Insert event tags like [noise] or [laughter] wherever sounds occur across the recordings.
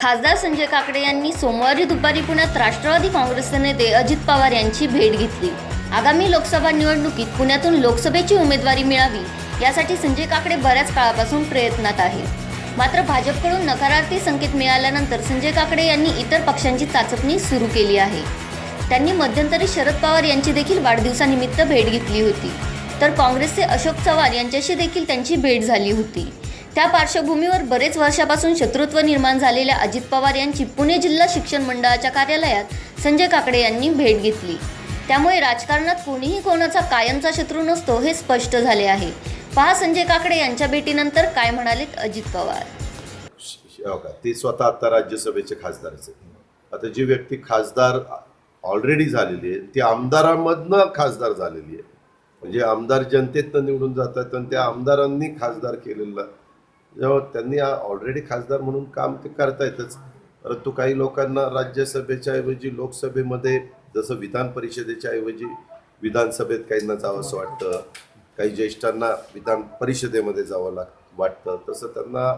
खासदार संजय काकडे यांनी सोमवारी दुपारी पुण्यात राष्ट्रवादी काँग्रेसचे नेते अजित पवार यांची भेट घेतली. आगामी लोकसभा निवडणुकीत पुण्यातून लोकसभेची उमेदवारी मिळावी यासाठी संजय काकडे बऱ्याच काळापासून प्रयत्नात आहे मात्र भाजपकडून नकारार्थी संकेत मिळाल्यानंतर संजय काकडे यांनी इतर पक्षांची चाचपणी सुरू केली आहे. त्यांनी मध्यंतरी शरद पवार यांची देखील वाढदिवसानिमित्त भेट घेतली होती. तर काँग्रेसचे अशोक चव्हाण यांच्याशी देखील त्यांची भेट झाली होती. त्या पार्श्वभूमीवर बरेच वर्षापासून शत्रुत्व निर्माण झालेल्या अजित पवार यांची पुणे जिल्हा शिक्षण मंडळाच्या कार्यालयात संजय काकडे यांनी भेट घेतली. त्यामुळे राजकारणात कोणीही कोणाचा कायमचा शत्रू नसतो हे स्पष्ट झाले आहे. पहा संजय काकडे यांच्या भेटीनंतर काय म्हणालेत अजित पवार. हो ते स्वतः आता राज्यसभेचे खासदार आता जी व्यक्ती खासदार ऑलरेडी झालेली आहे ती आमदारामधनं खासदार झालेली आहे. म्हणजे आमदार जनतेतनं निवडून जातात आणि त्या आमदारांनी खासदार केलेलं जेव्हा त्यांनी ऑलरेडी खासदार म्हणून काम ते करतायतच परंतु काही लोकांना राज्यसभेच्या ऐवजी लोकसभेमध्ये जसं विधान परिषदेच्या ऐवजी विधानसभेत काहींना जावं असं वाटतं काही ज्येष्ठांना विधान परिषदेमध्ये जावं लाग वाटतं तसं त्यांना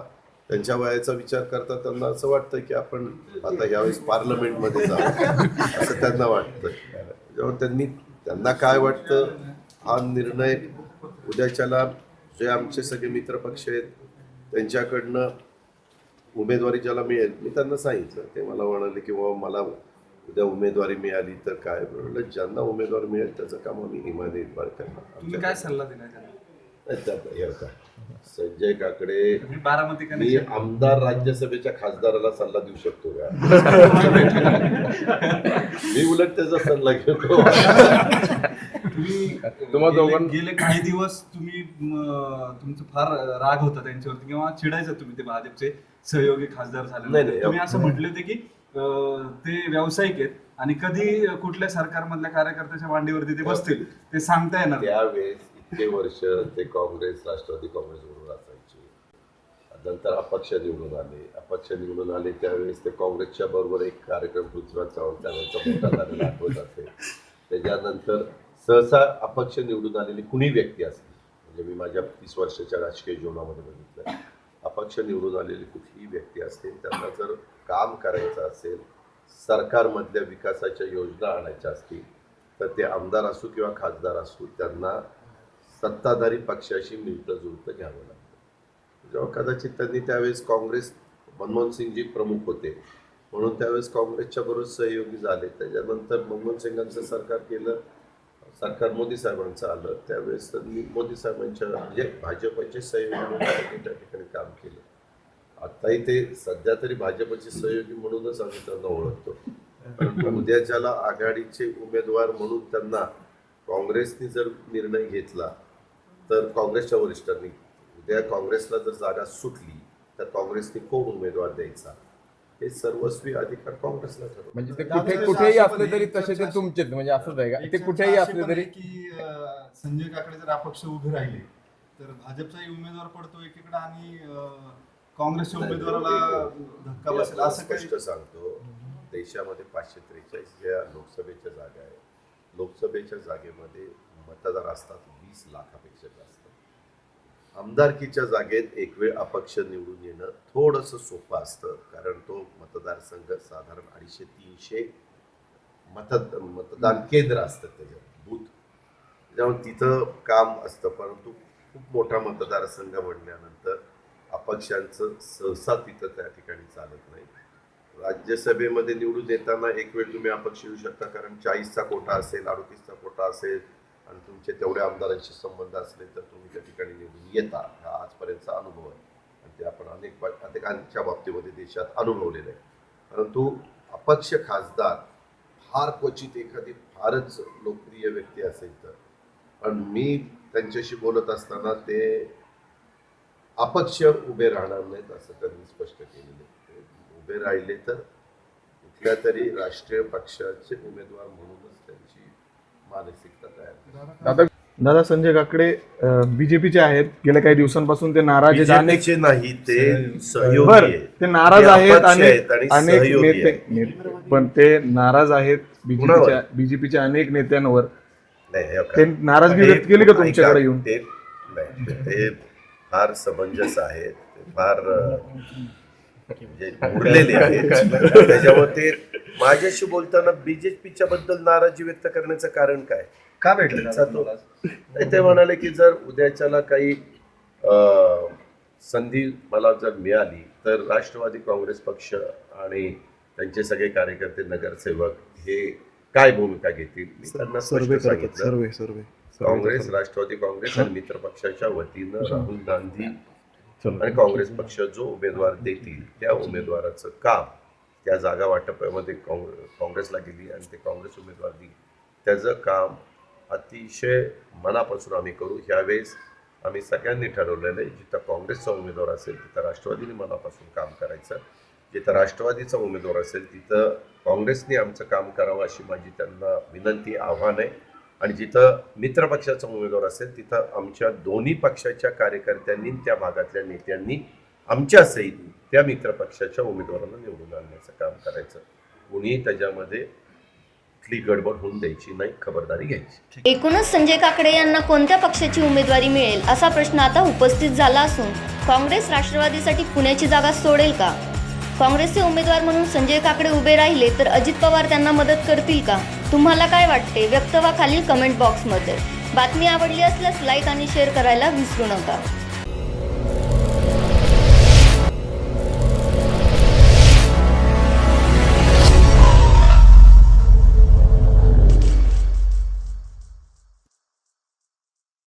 त्यांच्या वयाचा विचार करता त्यांना असं वाटतं की आपण आता यावेळेस पार्लमेंटमध्ये जावं असं त्यांना वाटतं. जेव्हा त्यांनी त्यांना काय वाटतं हा निर्णय उद्याच्याला जे आमचे सगळे मित्रपक्ष आहेत त्यांच्याकडनं उमेदवारी ज्याला मिळेल मी त्यांना सांगितलं. ते मला म्हणाले की बाबा मला उद्या उमेदवारी मिळाली तर काय? म्हणलं ज्यांना उमेदवार मिळेल त्याचं काम आम्ही इतबार करणार. काय सल्ला दिला संजय काकडे मी आमदार राज्यसभेच्या खासदाराला सल्ला देऊ शकतो का? [laughs] मी उलट त्याचा सल्ला घेतो. [laughs] तुम्ही तुम्हा गेले- दोघां- गेले काही दिवस तुम्ही तुमचं फार राग होता त्यांच्यावरती किंवा चिडायचं तुम्ही ते भाजपचे सहयोगी खासदार झाले. तुम्ही असं म्हटले होते की ते व्यावसायिक आहेत आणि कधी कुठल्या सरकारमधल्या कार्यकर्त्याच्या मांडीवरती ते बसतील ते सांगता येणार. त्यावेळेस इतके वर्ष ते काँग्रेस राष्ट्रवादी काँग्रेस बरोबर असायचे नंतर अपक्ष निवडून आले अपक्ष निवडून आले त्यावेळेस ते काँग्रेसच्या बरोबर एक कार्यक्रम पृथ्वीराज चव्हाण त्यानंतर मोठा झालेला आठवत असेल त्याच्यानंतर सहसा अपक्ष निवडून आलेली कुणी व्यक्ती असली म्हणजे मी माझ्या तीस वर्षाच्या राजकीय जीवनामध्ये बघितलं अपक्ष निवडून आलेली कुठलीही व्यक्ती असतील त्यांना जर काम करायचं असेल सरकारमधल्या विकासाच्या योजना आणायच्या असतील तर ते आमदार असू किंवा खासदार असू त्यांना सत्ताधारी पक्षाशी मिळतं जुळतं घ्यावं लागतं. जेव्हा कदाचित त्यांनी त्यावेळेस काँग्रेस मनमोहन सिंगजी प्रमुख होते म्हणून त्यावेळेस काँग्रेसच्या बरोबर सहयोगी झाले त्याच्यानंतर मनमोहन सिंगांचं सरकार केलं सरकार मोदी साहेबांचं आलं त्यावेळेस त्यांनी मोदी साहेबांच्या म्हणजे भाजपचे सहयोगी म्हणून त्या ठिकाणी काम केलं. आताही ते सध्या तरी भाजपचे सहयोगी म्हणूनच आम्ही त्यांना ओळखतो. परंतु उद्याच्याला आघाडीचे उमेदवार म्हणून त्यांना काँग्रेसने जर निर्णय घेतला तर काँग्रेसच्या वरिष्ठांनी उद्या काँग्रेसला जर जागा सुटली तर काँग्रेसने कोण उमेदवार द्यायचा? हे सर्वस्वी अधिकार काँग्रेसला ठरवतो म्हणजे ते कुठे कुठेही असले तरी तसे ते तुमचेच म्हणजे असंच आहे का? ते कुठेही असले तरी की अं, संजय काकडे जर अपक्ष उभे राहिले तर भाजपचाही उमेदवार पडतो एकीकडे आणि अं, काँग्रेसच्या उमेदवाराला धक्का मी बसेल आपल्याला असं काही स्पष्ट सांगतो देशामध्ये पाचशे त्रेचाळीस ज्या लोकसभेच्या जागा आहेत लोकसभेच्या जागेमध्ये मतदार असतात वीस लाखापेक्षा जास्त. आमदारकीच्या जागेत एक वेळ अपक्ष निवडून येणं थोडंसं सोपं असतं. कारण तो मतदारसंघ साधारण अडीचशे तीनशे मत मतदान केंद्र असतं त्याच्यात बूथ. त्यामुळे तिथं काम असतं. परंतु खूप मोठा मतदारसंघ म्हणल्यानंतर अपक्षांचं सहसा तिथं त्या ठिकाणी चालत नाही. राज्यसभेमध्ये निवडून येताना एक वेळ तुम्ही अपक्ष येऊ शकता. कारण चाळीसचा कोटा असेल अडतीसचा कोटा असेल आणि तुमचे तेवढ्या आमदारांशी संबंध असले तर तुम्ही त्या निवडून म्हणजे येता हा आजपर्यंतचा अनुभव आहे. आणि ते आपण अनेक अनेकांच्या बाबतीमध्ये देशात अनुभवलेलं आहे. परंतु अपक्ष खासदार फार क्वचित एखादी फारच लोकप्रिय व्यक्ती असेल तर. पण मी त्यांच्याशी बोलत असताना ते अपक्ष उभे राहणार नाहीत असं त्यांनी स्पष्ट केलेलं आहे. उभे राहिले तर कुठल्या तरी राष्ट्रीय पक्षाचे उमेदवार म्हणूनच त्यांची मानसिकता तयार दादा दादा संजय काकडे बीजेपीचे आहेत गेल्या काही दिवसांपासून ते नाराज आहेत नाही ते सहयोगी बर आहेत. ते नाराज ते आहेत अपक्ष आहेत अनेक आणि अनेक सहयोगी नेते आहेत. नेते- पण ते नाराज आहेत बीजेपीच्या कुणावर? बीजेपीच्या अनेक नेत्यांवर नाही, हे बघा. ते नाराजगी व्यक्त केली का तुमच्याकडे येऊन ते नाही, ते फार समंजस आहेत ते फार अं, म्हणजे उरलेले आहेत त्याच्यामुळे ते माझ्याशी बोलताना बीजेपीच्या बद्दल नाराजी व्यक्त करण्याचं कारण काय का भेटले तो- म्हणाले की जर उद्याच्याला काही अं, संधी मला जर मिळाली तर राष्ट्रवादी काँग्रेस पक्ष आणि त्यांचे सगळे कार्यकर्ते नगरसेवक हे काय भूमिका घेतील? मी त्यांना स्पष्ट सांगितलं. सर्वे सर्वे. काँग्रेस राष्ट्रवादी काँग्रेस आणि मित्र पक्षाच्या वतीनं राहुल गांधी आणि काँग्रेस पक्ष जो उमेदवार देतील त्या उमेदवाराचं काम त्या जागा वाटपामध्ये काँग्रे- काँग्रेसला गेली आणि ते काँग्रेस उमेदवार दिली त्याचं काम अतिशय मनापासून आम्ही करू. ह्यावेळेस आम्ही सगळ्यांनी ठरवलेलं आहे जिथं काँग्रेसचा उमेदवार असेल तिथं राष्ट्रवादीने मनापासून काम करायचं. जिथं राष्ट्रवादीचा उमेदवार असेल तिथं काँग्रेसने आमचं काम करावं अशी माझी त्यांना विनंती आव्हान आहे. आणि जिथं मित्रपक्षाचा उमेदवार असेल तिथं आमच्या दोन्ही पक्षाच्या कार्यकर्त्यांनी त्या भागातल्या नेत्यांनी आमच्या सहित त्या मित्रपक्षाच्या उमेदवारांना निवडून आणण्याचं काम करायचं. कुणी त्याच्यामध्ये कुठली गडबड होऊन द्यायची नाही खबरदारी घ्यायची. एकूणच संजय काकडे यांना कोणत्या पक्षाची उमेदवारी मिळेल असा प्रश्न आता उपस्थित झाला असून काँग्रेस राष्ट्रवादीसाठी पुण्याची जागा सोडेल का? काँग्रेसचे उमेदवार म्हणून संजय काकडे उभे राहिले तर अजित पवार त्यांना मदत करतील का? तुम्हाला काय वाटते? व्यक्त व्हा खालील कमेंट बॉक्समध्ये बातमी आवडली असल्यास लाईक आणि शेअर करायला विसरू नका.